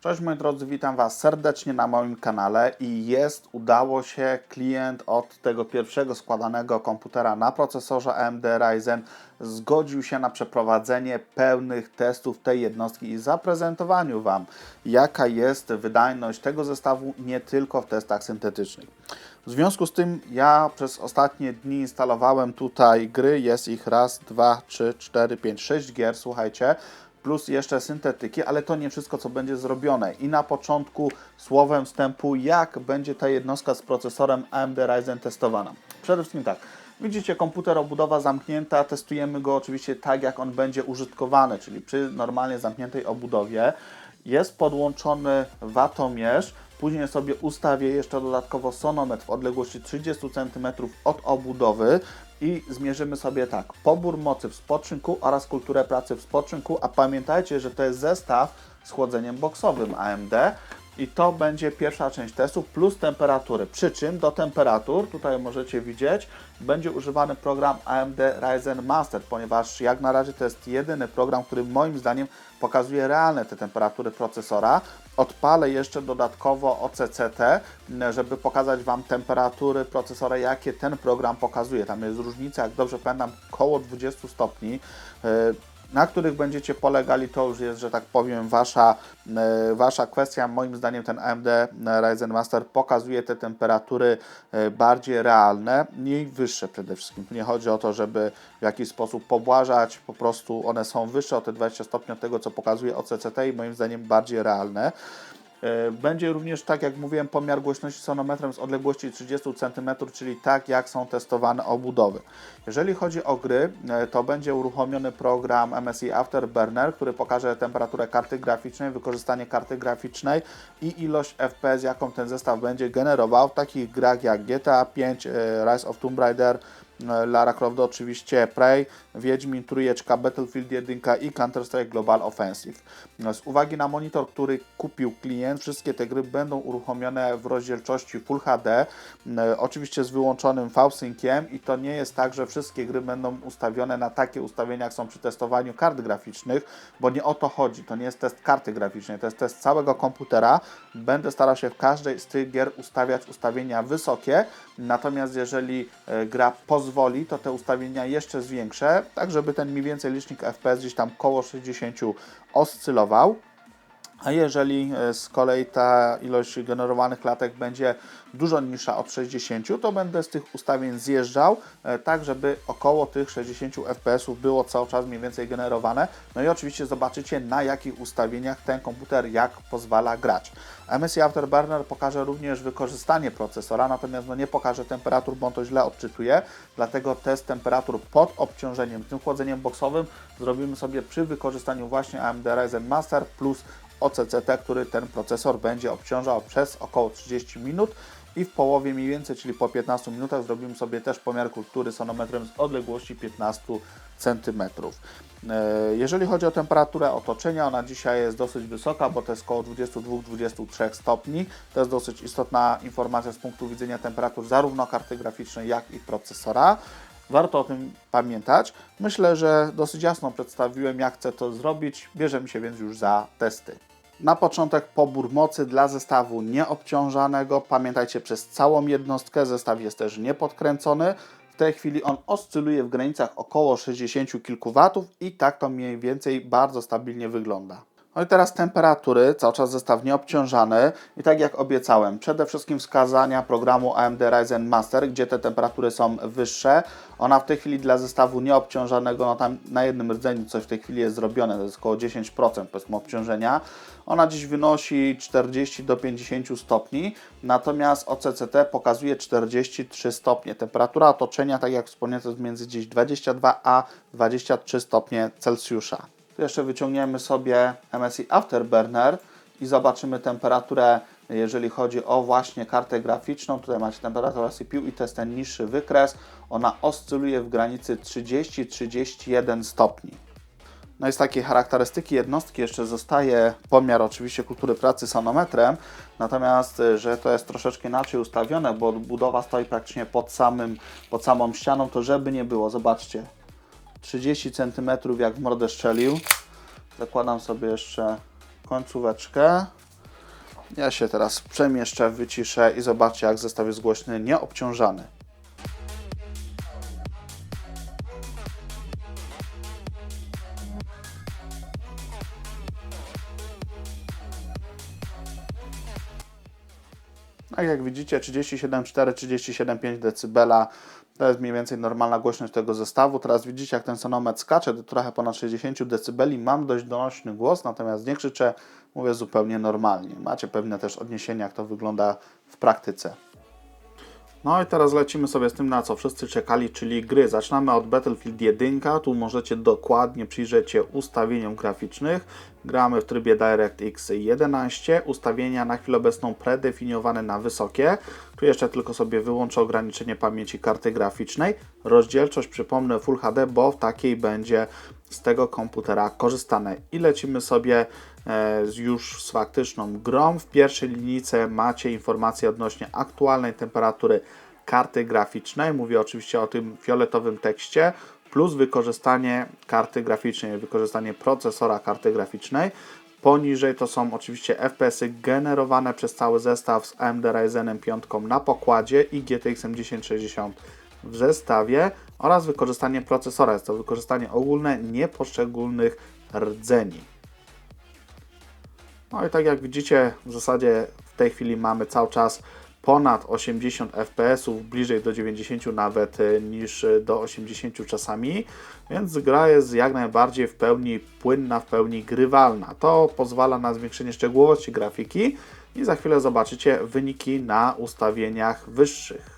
Cześć moi drodzy, witam Was serdecznie na moim kanale i jest, udało się, klient od tego pierwszego składanego komputera na procesorze AMD Ryzen zgodził się na przeprowadzenie pełnych testów tej jednostki i zaprezentowaniu Wam, jaka jest wydajność tego zestawu nie tylko w testach syntetycznych. W związku z tym ja przez ostatnie dni instalowałem tutaj gry, jest ich raz, dwa, trzy, cztery, pięć, sześć gier, słuchajcie, plus jeszcze syntetyki, ale to nie wszystko, co będzie zrobione. I na początku słowem wstępu, jak będzie ta jednostka z procesorem AMD Ryzen testowana. Przede wszystkim tak, widzicie komputer, obudowa zamknięta, testujemy go oczywiście tak, jak on będzie użytkowany, czyli przy normalnie zamkniętej obudowie. Jest podłączony watomierz, Później sobie ustawię jeszcze dodatkowo sonometr w odległości 30 cm od obudowy i zmierzymy sobie tak, pobór mocy w spoczynku oraz kulturę pracy w spoczynku, a pamiętajcie, że to jest zestaw z chłodzeniem boksowym AMD i to będzie pierwsza część testu plus temperatury. Przy czym do temperatur, tutaj możecie widzieć, będzie używany program AMD Ryzen Master, ponieważ jak na razie to jest jedyny program, który moim zdaniem pokazuje realne te temperatury procesora. Odpalę jeszcze dodatkowo OCCT, żeby pokazać Wam temperatury procesora, jakie ten program pokazuje. Tam jest różnica, jak dobrze pamiętam, około 20 stopni. Na których będziecie polegali, to już jest, że tak powiem, wasza, e, wasza kwestia. Moim zdaniem ten AMD Ryzen Master pokazuje te temperatury e, bardziej realne i wyższe przede wszystkim. Tu nie chodzi o to, żeby w jakiś sposób pobłażać, po prostu one są wyższe o te 20 stopni od tego, co pokazuje OCCT i moim zdaniem bardziej realne. E, Będzie również, tak jak mówiłem, pomiar głośności sonometrem z odległości 30 cm, czyli tak jak są testowane obudowy. Jeżeli chodzi o gry, e, to będzie uruchomiony program MSI Afterburner, który pokaże temperaturę karty graficznej, wykorzystanie karty graficznej i ilość FPS, jaką ten zestaw będzie generował w takich grach jak GTA 5, e, Rise of Tomb Raider, Lara Croft oczywiście, Prey, Wiedźmin, Trójeczka, Battlefield 1 i Counter-Strike Global Offensive. Z uwagi na monitor, który kupił klient, wszystkie te gry będą uruchomione w rozdzielczości Full HD, oczywiście z wyłączonym V-Synciem i to nie jest tak, że wszystkie gry będą ustawione na takie ustawienia, jak są przy testowaniu kart graficznych, bo nie o to chodzi, to nie jest test karty graficznej, to jest test całego komputera. Będę starał się w każdej z tych gier ustawiać ustawienia wysokie, natomiast jeżeli e, gra pozwoli, to te ustawienia jeszcze zwiększę, tak żeby ten mniej więcej licznik FPS gdzieś tam koło 60 oscylował. A jeżeli e, z kolei ta ilość generowanych klatek będzie dużo niższa od 60, to będę z tych ustawień zjeżdżał, e, tak żeby około tych 60 fps było cały czas mniej więcej generowane. No i oczywiście zobaczycie na jakich ustawieniach ten komputer jak pozwala grać. MSI Afterburner pokaże również wykorzystanie procesora, natomiast no nie pokaże temperatur, bo on to źle odczytuje, dlatego test temperatur pod obciążeniem, tym chłodzeniem boksowym zrobimy sobie przy wykorzystaniu właśnie AMD Ryzen Master plus OCCT, który ten procesor będzie obciążał przez około 30 minut i w połowie mniej więcej, czyli po 15 minutach zrobimy sobie też pomiar kultury sonometrem z odległości 15 cm. Jeżeli chodzi o temperaturę otoczenia, ona dzisiaj jest dosyć wysoka, bo to jest około 22-23 stopni. To jest dosyć istotna informacja z punktu widzenia temperatur zarówno karty graficznej, jak i procesora. Warto o tym pamiętać. Myślę, że dosyć jasno przedstawiłem, jak chcę to zrobić. Bierzemy się więc już za testy. Na początek pobór mocy dla zestawu nieobciążanego. Pamiętajcie, przez całą jednostkę zestaw jest też niepodkręcony. W tej chwili on oscyluje w granicach około 60 kilku watów i tak to mniej więcej bardzo stabilnie wygląda. No i teraz temperatury, cały czas zestaw nieobciążany i tak jak obiecałem, przede wszystkim wskazania programu AMD Ryzen Master, gdzie te temperatury są wyższe. Ona w tej chwili dla zestawu nieobciążonego, no tam na jednym rdzeniu coś w tej chwili jest zrobione, to jest około 10% powiedzmy obciążenia. Ona dziś wynosi 40 do 50 stopni, natomiast OCCT pokazuje 43 stopnie. Temperatura otoczenia, tak jak wspomniałem, to jest między gdzieś 22 a 23 stopnie Celsjusza. Tu jeszcze wyciągniemy sobie MSI Afterburner i zobaczymy temperaturę, jeżeli chodzi o właśnie kartę graficzną. Tutaj macie temperaturę CPU i to jest ten niższy wykres. Ona oscyluje w granicy 30-31 stopni. No i z takiej charakterystyki jednostki jeszcze zostaje pomiar oczywiście kultury pracy sonometrem, natomiast że to jest troszeczkę inaczej ustawione, bo budowa stoi praktycznie pod, samym, pod samą ścianą, to żeby nie było, zobaczcie, 30 cm jak w mordę szczelił. Zakładam sobie jeszcze końcóweczkę. Ja się teraz przemieszczę, wyciszę i zobaczcie jak zestaw jest głośny, nieobciążany. Tak jak widzicie 37,4, 37,5 dB to jest mniej więcej normalna głośność tego zestawu. Teraz widzicie jak ten sonometr skacze do trochę ponad 60 dB. Mam dość donośny głos, natomiast nie krzyczę, mówię zupełnie normalnie. Macie pewne też odniesienia jak to wygląda w praktyce. No i teraz lecimy sobie z tym, na co wszyscy czekali, czyli gry. Zaczynamy od Battlefield 1. Tu możecie dokładnie przyjrzeć się ustawieniom graficznych. Gramy w trybie DirectX 11. Ustawienia na chwilę obecną predefiniowane na wysokie. Tu jeszcze tylko sobie wyłączę ograniczenie pamięci karty graficznej. Rozdzielczość przypomnę Full HD, bo w takiej będzie z tego komputera korzystane. I lecimy sobie już z faktyczną grą. W pierwszej linijce macie informacje odnośnie aktualnej temperatury karty graficznej. Mówię oczywiście o tym fioletowym tekście, plus wykorzystanie karty graficznej, wykorzystanie procesora karty graficznej. Poniżej to są oczywiście FPS-y generowane przez cały zestaw z AMD Ryzenem 5 na pokładzie i GTX 1060 w zestawie oraz wykorzystanie procesora. Jest to wykorzystanie ogólne, nie poszczególnych rdzeni. No i tak jak widzicie, w zasadzie w tej chwili mamy cały czas ponad 80 fps, bliżej do 90 nawet y, niż do 80 czasami, więc gra jest jak najbardziej w pełni płynna, w pełni grywalna. To pozwala na zwiększenie szczegółowości grafiki i za chwilę zobaczycie wyniki na ustawieniach wyższych.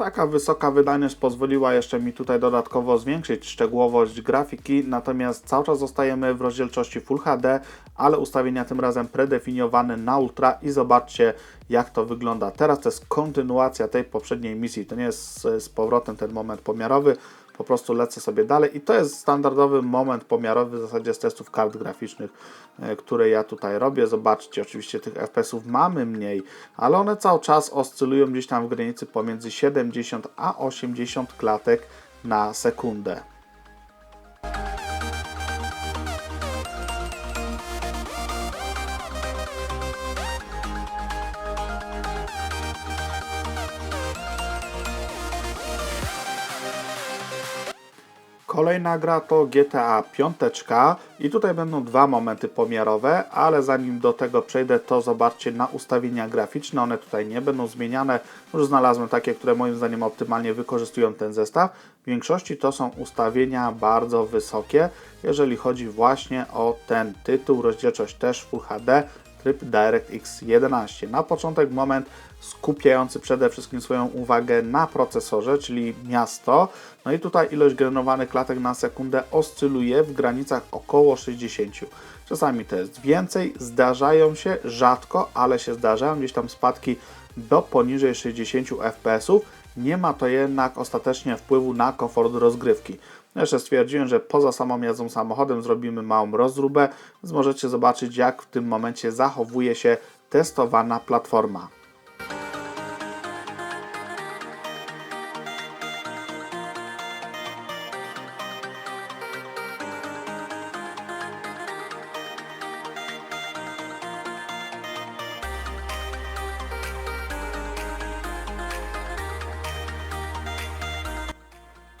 Taka wysoka wydajność pozwoliła jeszcze mi tutaj dodatkowo zwiększyć szczegółowość grafiki, natomiast cały czas zostajemy w rozdzielczości Full HD, ale ustawienia tym razem predefiniowane na Ultra i zobaczcie jak to wygląda. Teraz to jest kontynuacja tej poprzedniej misji, to nie jest z powrotem ten moment pomiarowy, po prostu lecę sobie dalej i to jest standardowy moment pomiarowy w zasadzie z testów kart graficznych, e, które ja tutaj robię. Zobaczcie, oczywiście tych FPS-ów mamy mniej, ale one cały czas oscylują gdzieś tam w granicy pomiędzy 70 a 80 klatek na sekundę. Kolejna gra to GTA 5 i tutaj będą dwa momenty pomiarowe, ale zanim do tego przejdę, to zobaczcie na ustawienia graficzne, one tutaj nie będą zmieniane. Już znalazłem takie, które moim zdaniem optymalnie wykorzystują ten zestaw. W większości to są ustawienia bardzo wysokie, jeżeli chodzi właśnie o ten tytuł, rozdzielczość też Full HD, tryb DirectX 11. Na początek moment skupiający przede wszystkim swoją uwagę na procesorze, czyli miasto. No i tutaj ilość generowanych klatek na sekundę oscyluje w granicach około 60. Czasami to jest więcej, zdarzają się rzadko, ale się zdarzają gdzieś tam spadki do poniżej 60 fps. Nie ma to jednak ostatecznie wpływu na komfort rozgrywki. Jeszcze stwierdziłem, że poza samą jazdą samochodem zrobimy małą rozróbę, więc możecie zobaczyć jak w tym momencie zachowuje się testowana platforma.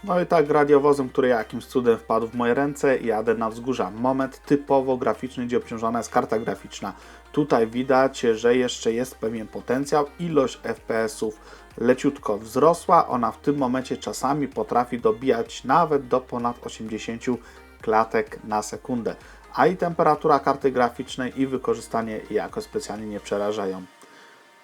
No i tak radiowozem, który jakimś cudem wpadł w moje ręce, jadę na wzgórza. Moment typowo graficzny, gdzie obciążona jest karta graficzna. Tutaj widać, że jeszcze jest pewien potencjał. Ilość FPS-ów leciutko wzrosła. Ona w tym momencie czasami potrafi dobijać nawet do ponad 80 klatek na sekundę. A i temperatura karty graficznej i wykorzystanie jako specjalnie nie przerażają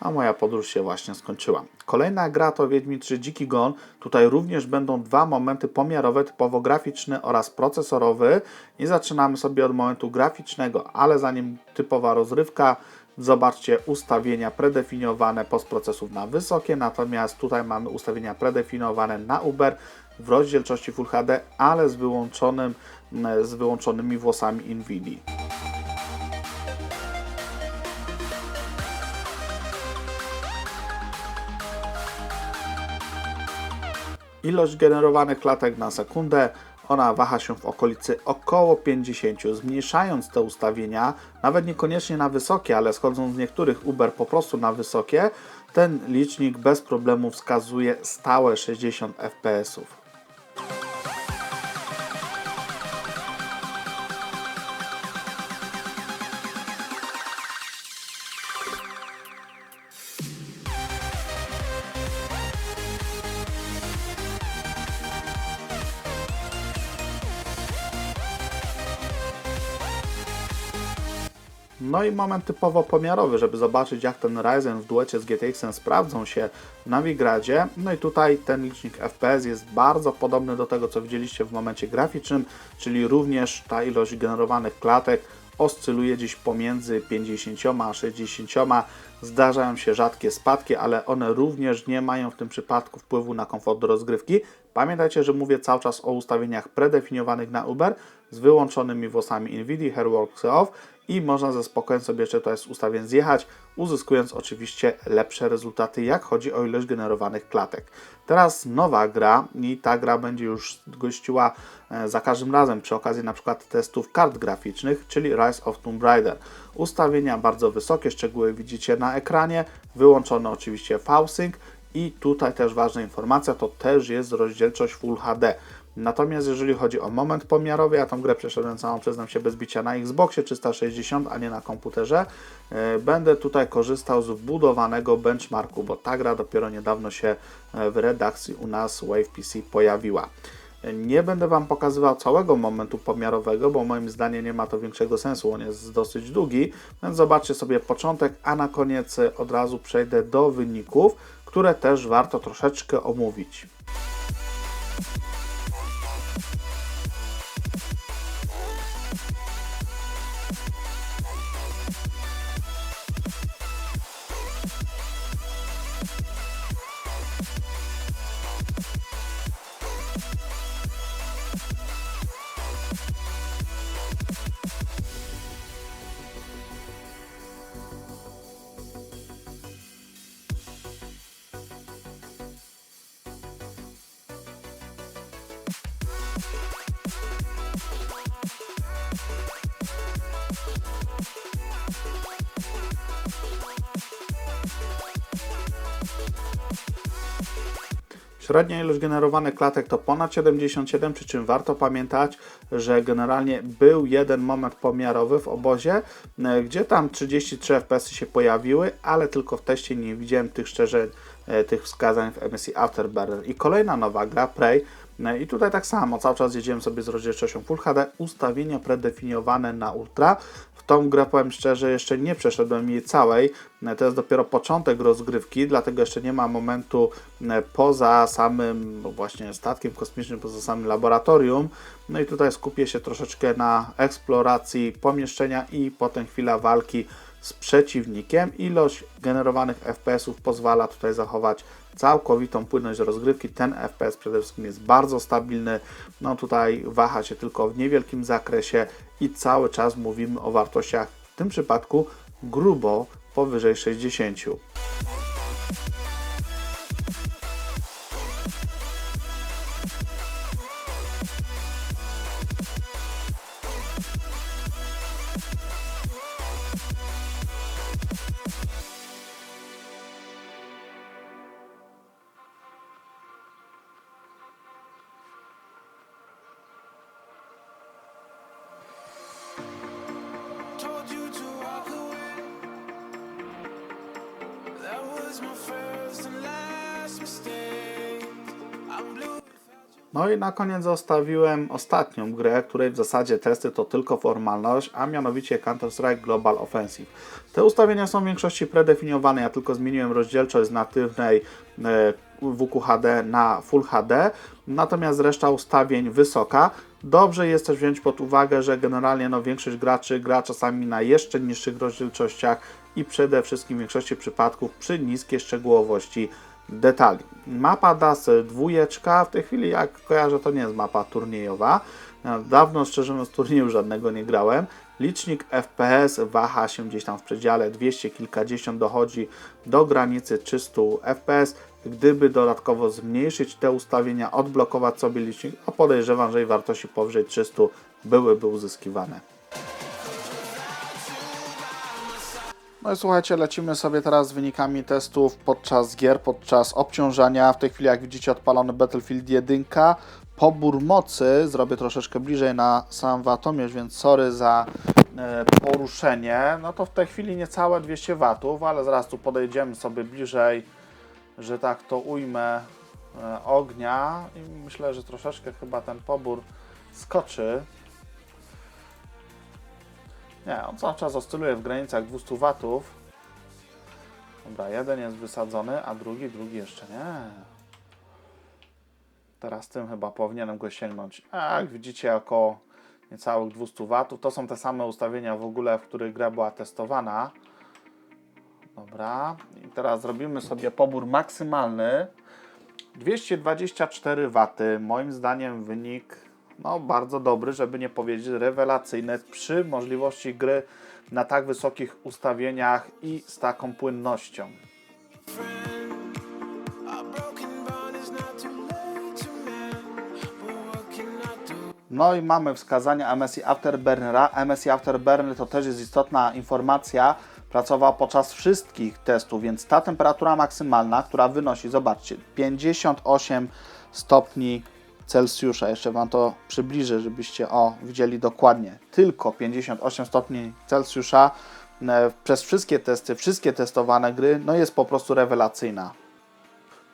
a moja podróż się właśnie skończyła. Kolejna gra to Wiedźmin 3 Dziki Gon. Tutaj również będą dwa momenty pomiarowe, typowo graficzny oraz procesorowy. I zaczynamy sobie od momentu graficznego, ale zanim typowa rozrywka, Zobaczcie ustawienia predefiniowane postprocesów na wysokie, natomiast tutaj mamy ustawienia predefiniowane na Uber w rozdzielczości Full HD, ale z, wyłączonym, z wyłączonymi włosami NVIDII. Ilość generowanych klatek na sekundę ona waha się w okolicy około 50. Zmniejszając te ustawienia, nawet niekoniecznie na wysokie, ale schodząc z niektórych Uber po prostu na wysokie, ten licznik bez problemu wskazuje stałe 60 fps. No i moment typowo pomiarowy, żeby zobaczyć jak ten Ryzen w duecie z GTX-em sprawdzą się w Navigradzie. No i tutaj ten licznik FPS jest bardzo podobny do tego, co widzieliście w momencie graficznym, czyli również ta ilość generowanych klatek oscyluje gdzieś pomiędzy 50 a 60. Zdarzają się rzadkie spadki, ale one również nie mają w tym przypadku wpływu na komfort rozgrywki. Pamiętajcie, że mówię cały czas o ustawieniach predefiniowanych na Uber z wyłączonymi włosami NVIDIA Hairworks Off i można ze spokojem sobie jeszcze tutaj z ustawień zjechać, uzyskując oczywiście lepsze rezultaty, jak chodzi o ilość generowanych klatek. Teraz nowa gra i ta gra będzie już gościła e, za każdym razem przy okazji na przykład testów kart graficznych, czyli Rise of Tomb Raider. Ustawienia bardzo wysokie, szczegóły widzicie na ekranie, wyłączony oczywiście V-Sync i tutaj też ważna informacja, to też jest rozdzielczość Full HD. Natomiast jeżeli chodzi o moment pomiarowy, ja tą grę przeszedłem całą, przyznam się, bez bicia na Xboxie 360, a nie na komputerze, e, będę tutaj korzystał z wbudowanego benchmarku, bo ta gra dopiero niedawno się e, w redakcji u nas Wave PC pojawiła. Nie będę Wam pokazywał całego momentu pomiarowego, bo moim zdaniem nie ma to większego sensu, on jest dosyć długi, więc zobaczcie sobie początek, a na koniec od razu przejdę do wyników, które też warto troszeczkę omówić. Średnia ilość generowanych klatek to ponad 77, przy czym warto pamiętać, że generalnie był jeden moment pomiarowy w obozie, e, gdzie tam 33 FPS się pojawiły, ale tylko w teście nie widziałem tych szczerze e, tych wskazań w MSI Afterburner. I kolejna nowa gra, Prey, e, i tutaj tak samo, cały czas jedziemy sobie z rozdzielczością Full HD, ustawienia predefiniowane na Ultra tą grę powiem szczerze, jeszcze nie przeszedłem jej całej. To jest dopiero początek rozgrywki, dlatego jeszcze nie ma momentu e, poza samym no właśnie statkiem kosmicznym, poza samym laboratorium. No i tutaj skupię się troszeczkę na eksploracji pomieszczenia i potem chwila walki z przeciwnikiem. Ilość generowanych FPS-ów pozwala tutaj zachować całkowitą płynność rozgrywki. Ten FPS przede wszystkim jest bardzo stabilny. No tutaj waha się tylko w niewielkim zakresie i cały czas mówimy o wartościach w tym przypadku grubo powyżej 60. No i na koniec zostawiłem ostatnią grę, której w zasadzie testy to tylko formalność, a mianowicie Counter-Strike Global Offensive. Te ustawienia są w większości predefiniowane, ja tylko zmieniłem rozdzielczość z natywnej e, WQHD na Full HD, natomiast reszta ustawień wysoka. Dobrze jest też wziąć pod uwagę, że generalnie no, większość graczy gra czasami na jeszcze niższych rozdzielczościach i przede wszystkim w większości przypadków przy niskiej szczegółowości detali. Mapa DAS dwójeczka, w tej chwili jak kojarzę to nie jest mapa turniejowa. Dawno szczerze mówiąc turnieju żadnego nie grałem. Licznik FPS waha się gdzieś tam w przedziale 200 kilkadziesiąt dochodzi do granicy 300 FPS. Gdyby dodatkowo zmniejszyć te ustawienia, odblokować sobie licznik, a podejrzewam, że i wartości powyżej 300 byłyby uzyskiwane. No i słuchajcie, lecimy sobie teraz z wynikami testów podczas gier, podczas obciążania. W tej chwili, jak widzicie, odpalony Battlefield 1. Pobór mocy zrobię troszeczkę bliżej na sam watomierz, więc sorry za e, poruszenie. No to w tej chwili niecałe 200 watów, ale zaraz tu podejdziemy sobie bliżej, że tak to ujmę e, ognia i myślę, że troszeczkę chyba ten pobór skoczy. Nie, on cały czas oscyluje w granicach 200 watów. Dobra, jeden jest wysadzony, a drugi, drugi jeszcze nie. Teraz tym chyba powinienem go sięgnąć. A jak widzicie, około niecałych 200 watów. To są te same ustawienia w ogóle, w których gra była testowana. Dobra, i teraz zrobimy sobie pobór maksymalny. 224 W. Moim zdaniem wynik no, bardzo dobry, żeby nie powiedzieć rewelacyjny przy możliwości gry na tak wysokich ustawieniach i z taką płynnością. No i mamy wskazania MSI Afterburnera. MSI Afterburner to też jest istotna informacja. Pracował podczas wszystkich testów, więc ta temperatura maksymalna, która wynosi, zobaczcie, 58 stopni Celsjusza. Jeszcze Wam to przybliżę, żebyście o widzieli dokładnie. Tylko 58 stopni Celsjusza e, przez wszystkie testy, wszystkie testowane gry, no jest po prostu rewelacyjna.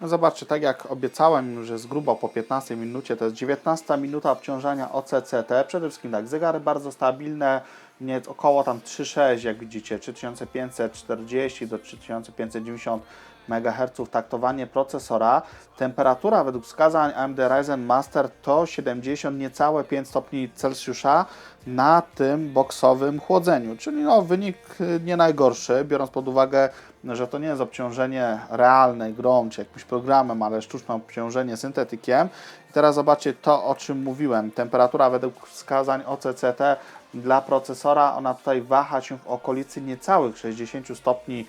No zobaczcie, tak jak obiecałem, że z grubo po 15 minucie, to jest 19 minuta obciążania OCCT. Przede wszystkim tak, zegary bardzo stabilne, nie, około tam 3,6 jak widzicie, 3540 do 3590 MHz taktowanie procesora. Temperatura według wskazań AMD Ryzen Master to 70 niecałe 5 stopni Celsjusza na tym boksowym chłodzeniu, czyli no wynik y, nie najgorszy, biorąc pod uwagę, że to nie jest obciążenie realne grą czy jakimś programem, ale sztuczne obciążenie syntetykiem. I teraz zobaczcie to, o czym mówiłem. Temperatura według wskazań OCCT dla procesora, ona tutaj waha się w okolicy niecałych 60 stopni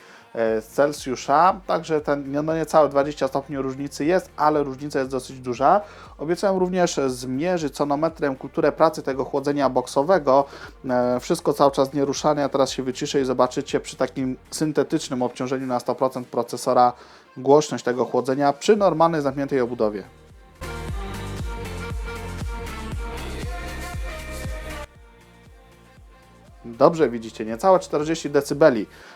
Celsjusza, także ten no, niecałe 20 stopni różnicy jest, ale różnica jest dosyć duża. Obiecałem również zmierzyć sonometrem kulturę pracy tego chłodzenia boksowego. E, Wszystko cały czas nieruszane, ja teraz się wyciszę i zobaczycie przy takim syntetycznym obciążeniu na 100% procesora głośność tego chłodzenia przy normalnej zamkniętej obudowie. Dobrze widzicie, niecałe 40 dB.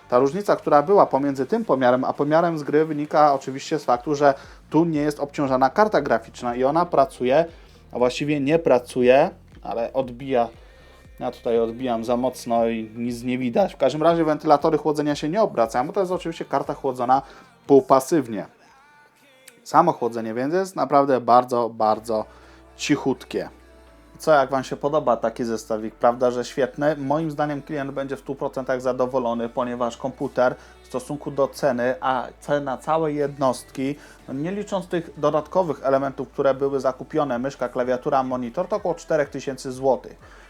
Ta różnica, która była pomiędzy tym pomiarem a pomiarem z gry wynika oczywiście z faktu, że tu nie jest obciążana karta graficzna i ona pracuje, a właściwie nie pracuje, ale odbija. Ja tutaj odbijam za mocno i nic nie widać. W każdym razie wentylatory chłodzenia się nie obracają, bo to jest oczywiście karta chłodzona półpasywnie. Samo chłodzenie więc jest naprawdę bardzo, bardzo cichutkie. Co, jak Wam się podoba taki zestawik, prawda, że świetny? Moim zdaniem klient będzie w 100% zadowolony, ponieważ komputer w stosunku do ceny, a cena całej jednostki, no nie licząc tych dodatkowych elementów, które były zakupione, myszka, klawiatura, monitor, to około 4000 zł.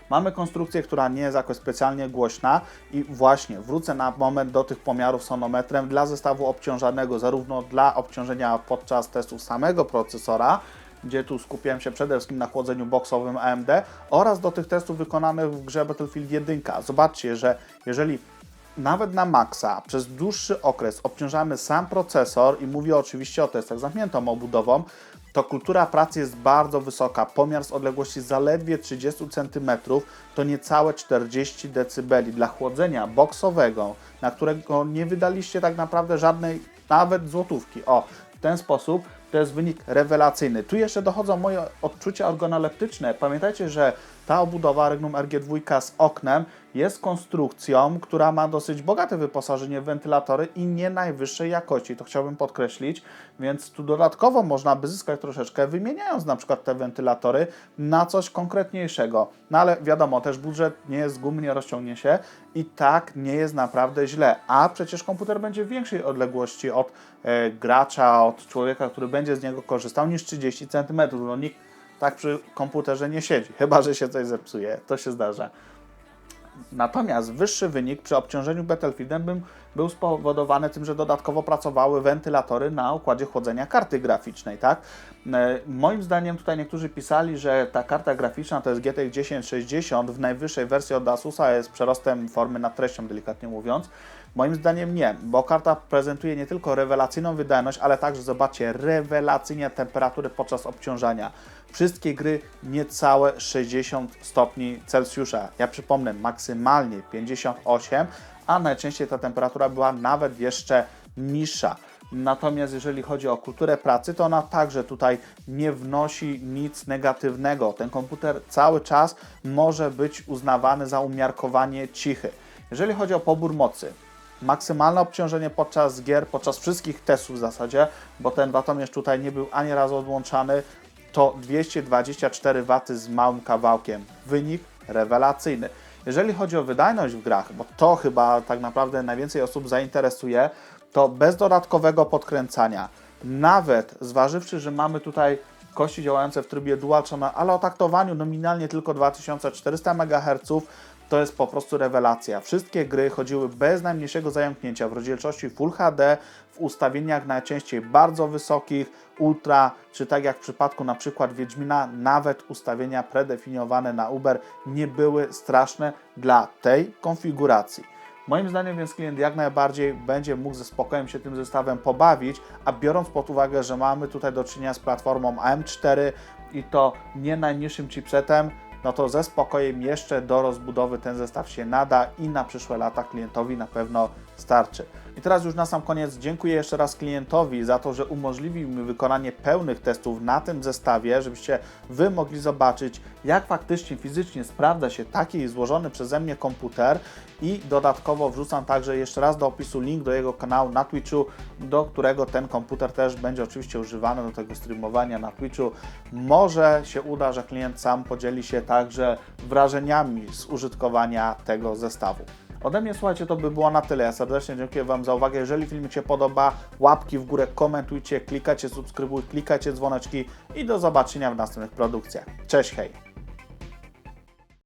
Mamy konstrukcję, która nie jest jakoś specjalnie głośna i właśnie wrócę na moment do tych pomiarów sonometrem dla zestawu obciążanego, zarówno dla obciążenia podczas testów samego procesora, gdzie tu skupiłem się przede wszystkim na chłodzeniu boksowym AMD oraz do tych testów wykonanych w grze Battlefield 1. Zobaczcie, że jeżeli nawet na maksa przez dłuższy okres obciążamy sam procesor i mówię oczywiście o testach zamkniętą obudową, to kultura pracy jest bardzo wysoka. Pomiar z odległości zaledwie 30 cm to niecałe 40 dB. Dla chłodzenia boksowego, na którego nie wydaliście tak naprawdę żadnej nawet złotówki. O, w ten sposób to jest wynik rewelacyjny. Tu jeszcze dochodzą moje odczucia organoleptyczne. Pamiętajcie, że ta obudowa Regnum RG2 z oknem jest konstrukcją, która ma dosyć bogate wyposażenie w wentylatory i nie najwyższej jakości. To chciałbym podkreślić, więc tu dodatkowo można by zyskać troszeczkę, wymieniając na przykład te wentylatory na coś konkretniejszego. No ale wiadomo, też budżet nie jest gum, nie rozciągnie się i tak nie jest naprawdę źle. A przecież komputer będzie w większej odległości od e, gracza, od człowieka, który będzie z niego korzystał niż 30 cm. No nikt tak przy komputerze nie siedzi, chyba że się coś zepsuje. To się zdarza. Natomiast wyższy wynik przy obciążeniu Battlefieldem bym, był spowodowany tym, że dodatkowo pracowały wentylatory na układzie chłodzenia karty graficznej, tak? E, Moim zdaniem tutaj niektórzy pisali, że ta karta graficzna to jest GTX 1060 w najwyższej wersji od Asusa jest przerostem formy nad treścią, delikatnie mówiąc. Moim zdaniem nie, bo karta prezentuje nie tylko rewelacyjną wydajność, ale także, zobaczcie, rewelacyjnie temperatury podczas obciążania. Wszystkie gry niecałe 60 stopni Celsjusza. Ja przypomnę, maksymalnie 58, a najczęściej ta temperatura była nawet jeszcze niższa. Natomiast jeżeli chodzi o kulturę pracy, to ona także tutaj nie wnosi nic negatywnego. Ten komputer cały czas może być uznawany za umiarkowanie cichy. Jeżeli chodzi o pobór mocy, maksymalne obciążenie podczas gier, podczas wszystkich testów w zasadzie, bo ten watomierz tutaj nie był ani razu odłączany, to 224 W z małym kawałkiem. Wynik rewelacyjny. Jeżeli chodzi o wydajność w grach, bo to chyba tak naprawdę najwięcej osób zainteresuje, to bez dodatkowego podkręcania, nawet zważywszy, że mamy tutaj kości działające w trybie dual ale o taktowaniu nominalnie tylko 2400 MHz, to jest po prostu rewelacja. Wszystkie gry chodziły bez najmniejszego zająknięcia w rozdzielczości Full HD, w ustawieniach najczęściej bardzo wysokich, ultra, czy tak jak w przypadku na przykład Wiedźmina, nawet ustawienia predefiniowane na Uber nie były straszne dla tej konfiguracji. Moim zdaniem więc klient jak najbardziej będzie mógł ze spokojem się tym zestawem pobawić, a biorąc pod uwagę, że mamy tutaj do czynienia z platformą AM4 i to nie najniższym chipsetem, no to ze spokojem jeszcze do rozbudowy ten zestaw się nada i na przyszłe lata klientowi na pewno starczy. I teraz już na sam koniec dziękuję jeszcze raz klientowi za to, że umożliwił mi wykonanie pełnych testów na tym zestawie, żebyście Wy mogli zobaczyć, jak faktycznie fizycznie sprawdza się taki złożony przeze mnie komputer i dodatkowo wrzucam także jeszcze raz do opisu link do jego kanału na Twitchu, do którego ten komputer też będzie oczywiście używany do tego streamowania na Twitchu. Może się uda, że klient sam podzieli się także wrażeniami z użytkowania tego zestawu. Ode mnie słuchajcie, to by było na tyle. Ja serdecznie dziękuję Wam za uwagę. Jeżeli filmik się podoba, łapki w górę, komentujcie, klikajcie subskrybuj, klikajcie dzwoneczki i do zobaczenia w następnych produkcjach. Cześć, hej!